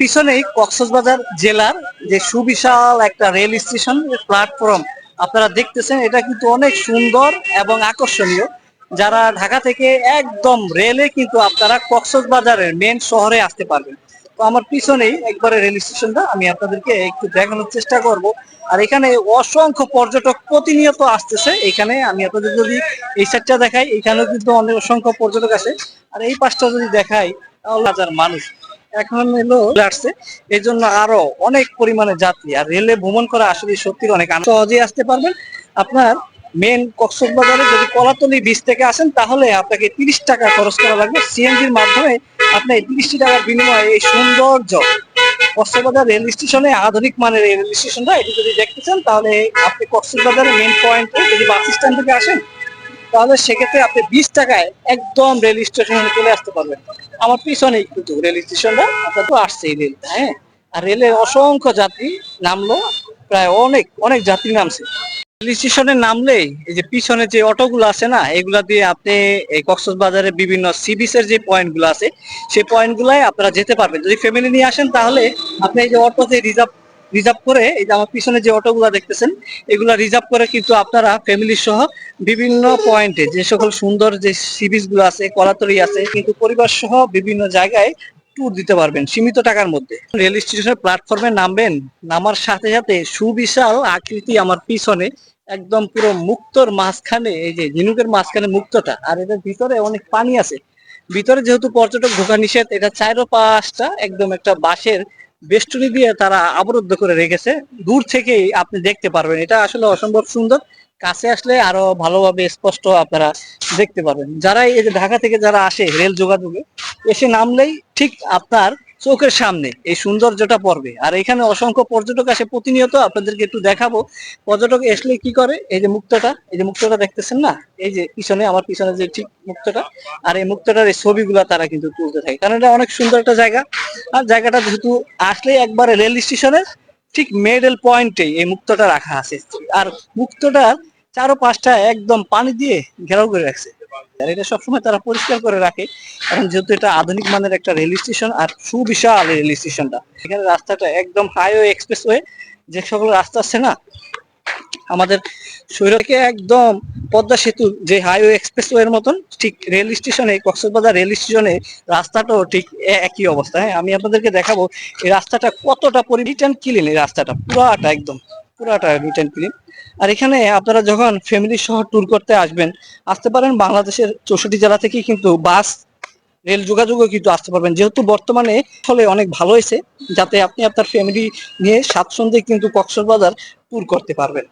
পিছনেই কক্সবাজার জেলার যে সুবিশাল একটা রেল স্টেশন প্ল্যাটফর্ম আপনারা দেখতেছেন, এটা কিন্তু অনেক সুন্দর এবং আকর্ষণীয়। যারা ঢাকা থেকে একদম রেলে কিন্তু আপনারা কক্সবাজারের মেন শহরে আসতে পারবেন। তো আমার পিছনেই একবারে রেল স্টেশনটা, আমি আপনাদেরকে একটু দেখানোর চেষ্টা করব। আর এখানে অসংখ্য পর্যটক প্রতিনিয়ত আসতেছে। এখানে আমি আপনাদের যদি এই সাইডটা দেখাই, এখানেও কিন্তু অনেক অসংখ্য পর্যটক আসে। আর এই পাশটা যদি দেখাই, তাহলে হাজার মানুষ। এখন এলো আসছে। এই জন্য আরও অনেক পরিমাণে যাত্রী। আর রেলে ভ্রমণ করা আসলে সত্যি অনেক। সহজেই আসতে পারবেন। আপনার মেন কক্সবাজারে যদি কলাতলি বিচ থেকে আসেন, তাহলে আপনাকে তিরিশ টাকা খরচ করা লাগবে। সিএনজির মাধ্যমে আপনি এই তিরিশ টাকার বিনিময়ে এই সৌন্দর্য কক্সবাজার রেল স্টেশনে, আধুনিক মানের রেল স্টেশনটা, এটি যদি দেখতে চান, তাহলে আপনি কক্সবাজারের মেন পয়েন্টে যদি বাস স্ট্যান্ড থেকে আসেন তাহলে সেক্ষেত্রে আপনি বিশ টাকায় একদম রেল স্টেশনে চলে আসতে পারবেন। আমার পিছনেই কিন্তু রেল স্টেশনটা আপনার তো আসছে এই রেলটা হ্যাঁ আর রেলের অসংখ্য যাত্রী নামলো, প্রায় অনেক অনেক যাত্রী নামছে। রেল স্টেশনে নামলেই এই যে পিছনে যে অটোগুলো আছে না, এগুলা দিয়ে আপনি এই কক্সবাজারের বিভিন্ন সি বিচের যে পয়েন্টগুলো আছে, সেই পয়েন্ট গুলাই আপনারা যেতে পারবেন। যদি ফ্যামিলি নিয়ে আসেন তাহলে আপনি এই যে অটোতে রিজার্ভ রিজার্ভ করে, এই যে আমার পিছনে যে অটোগুলো দেখতেছেন, এগুলা রিজার্ভ করে কিন্তু আপনারা ফ্যামিলি সহ বিভিন্ন পয়েন্টে যে সকল সুন্দর যে সিবিচগুলো আছে, কলাতলি আছে, কিন্তু পরিবার সহ বিভিন্ন জায়গায় ট্যুর দিতে পারবেন সীমিত টাকার মধ্যে। রেল স্টেশনের প্ল্যাটফর্মে নামবেন, নামার সাথে সাথে সুবিশাল আকৃতি আমার পিছনে একদম পুরো মুক্তর মাঝখানে, এই যে ঝিনুকের মাঝখানে মুক্তটা, আর এটার ভিতরে অনেক পানি আছে। ভিতরে যেহেতু পর্যটক ঢোকা নিষেধ, এটা চারো পাঁচটা একদম একটা বাঁশের বেষ্টনী দিয়ে তারা আবরুদ্ধ করে রেখেছে। দূর থেকেই আপনি দেখতে পারবেন। এটা আসলে অসম্ভব সুন্দর। কাছে আসলে আরও ভালোভাবে স্পষ্ট আপনারা দেখতে পারবেন। যারা এই যে ঢাকা থেকে যারা আসে রেল যোগাযোগে, এসে নামলেই ঠিক আপনার চোখের সামনে, এই সৌন্দর্যটা পড়বে। আর এখানে অসংখ্য পর্যটক আসে। প্রতিনিয়ত আপনাদেরকে একটু দেখাবো। পর্যটক আসলে কি করে? এই যে মুক্তটা, এই যে মুক্তটা দেখতেছেন না? এই যে পিছনে, আমার পিছনে যে ঠিক মুক্তটা। আর এই মুক্তটার এই ছবিগুলা তারা কিন্তু তুলতে থাকে। কারণ এটা অনেক সুন্দর একটা জায়গা। আর জায়গাটা যেহেতু আসলে একবারে রেল স্টেশনের ঠিক মেডেল পয়েন্টে এই মুক্তটা রাখা আছে। আর মুক্তটার চারো পাঁচটা একদম পানি দিয়ে ঘেরাও করে রাখছে। আর এটা সবসময় তারা পরিষ্কার করে রাখে, কারণ যেহেতু এটা আধুনিক মানের একটা রেল স্টেশন আর সুবিশাল রেল স্টেশনটা। এখানে রাস্তাটা একদম হাইওয়ে এক্সপ্রেসওয়ে যে সকল রাস্তা আছে না, আমাদের শৈরকে একদম পদ্মা সেতু যে হাইওয়ে এক্সপ্রেসওয়ে এর মতন, ঠিক রেল স্টেশনে, কক্সবাজার রেল স্টেশনে রাস্তাটাও ঠিক একই অবস্থা। হ্যাঁ আমি আপনাদেরকে দেখাবো এই রাস্তাটা কতটা পরিরিটার্ন ক্লিন এই রাস্তাটা, পুরাটা একদম। পুরাটা রিটার্ন ক্লিন আর এখানে আপনারা যখন ফ্যামিলি সহ ট্যুর করতে আসবেন, আসতে পারেন বাংলাদেশের চৌষট্টি জেলা থেকেই কিন্তু বাস, রেল যোগাযোগও কিন্তু আসতে পারবেন। যেহেতু বর্তমানে ফলে অনেক ভালো হয়েছে, যাতে আপনি আপনার ফ্যামিলি নিয়ে স্বাচ্ছন্দ্যে কিন্তু কক্সবাজার ট্যুর করতে পারবেন।